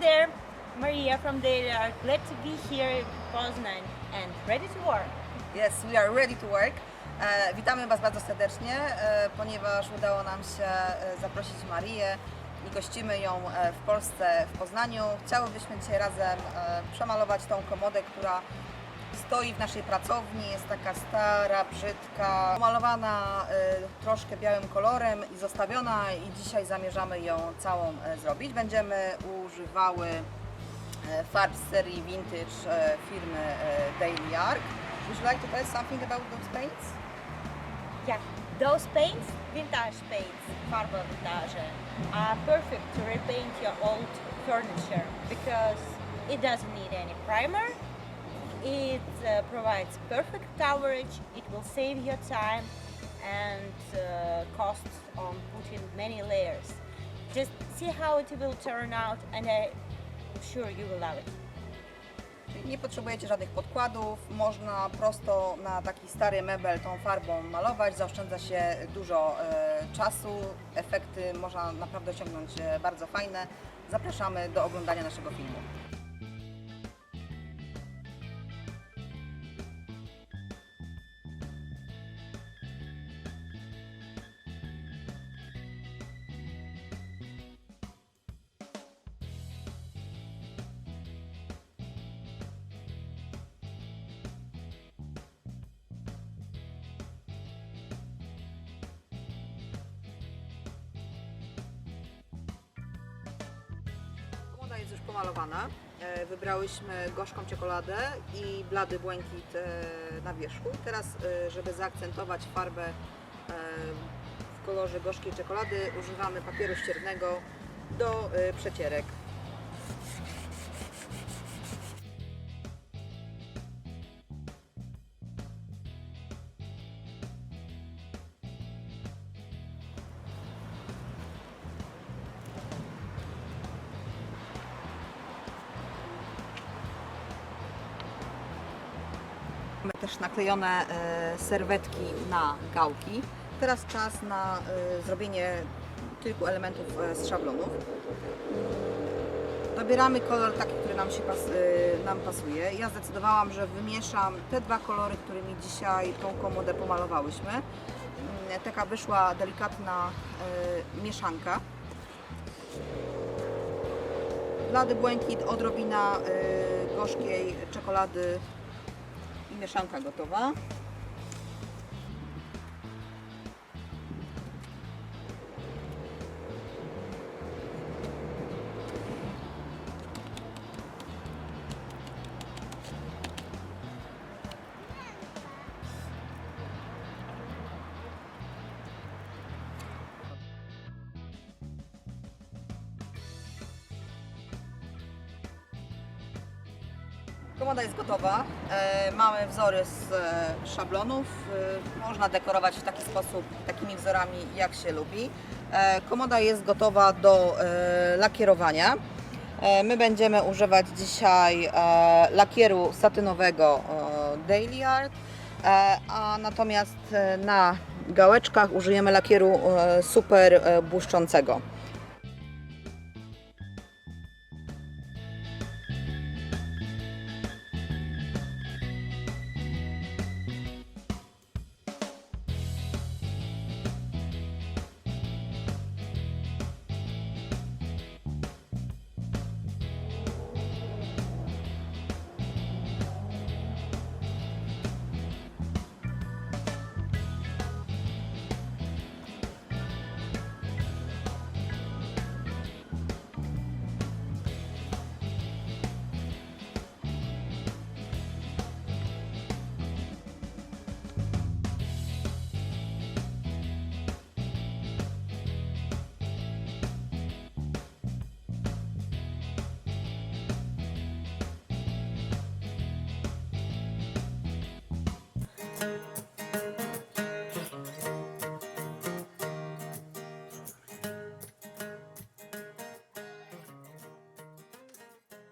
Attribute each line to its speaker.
Speaker 1: there, Maria from Daily Art. Glad to be here in Poznan and ready to work.
Speaker 2: Yes, we are ready to work. E, witamy Was bardzo serdecznie, e, ponieważ udało nam się e, zaprosić Marię i gościmy ją w Polsce, w Poznaniu. Chciałybyśmy dzisiaj razem przemalować tą komodę, która stoi w naszej pracowni. Jest taka stara, brzydka, malowana e, troszkę białym kolorem i zostawiona i dzisiaj zamierzamy ją całą e, zrobić. Będziemy używały e, farb z serii vintage e, firmy Daily Ark. Would you like to tell something about those paints?
Speaker 1: Yeah, those paints, vintage paints, Farba Vintage, are perfect to repaint your old furniture because it doesn't need any primer. It uh, provides perfect coverage. It will save your time and uh, costs on putting many layers. Just see how it will turn out, and I'm sure you will love it.
Speaker 2: Nie potrzebujecie żadnych podkładów, można prosto na taki stary mebel tą farbą malować, zaoszczędza się dużo e, czasu, efekty można naprawdę osiągnąć e, bardzo fajne. Zapraszamy do oglądania naszego filmu. Pomalowana. E, Wybrałyśmy gorzką czekoladę i blady błękit e, na wierzchu. Teraz, e, żeby zaakcentować farbę w kolorze gorzkiej czekolady, używamy papieru ściernego do przecierek. Mamy też naklejone e, serwetki na gałki. Teraz czas na e, zrobienie kilku elementów e, z szablonów. Dobieramy kolor taki, który nam, się pas, nam pasuje. Ja zdecydowałam, że wymieszam te dwa kolory, którymi dzisiaj tą komodę pomalowałyśmy. Mm, Taka wyszła delikatna mieszanka. Blady błękit, odrobina gorzkiej czekolady mieszanka gotowa. Komoda jest gotowa. E, mamy wzory z e, szablonów. E, można dekorować w taki sposób, takimi wzorami, jak się lubi. Komoda jest gotowa do lakierowania. My będziemy używać dzisiaj lakieru satynowego Daily Art, a natomiast na gałeczkach użyjemy lakieru super błyszczącego. you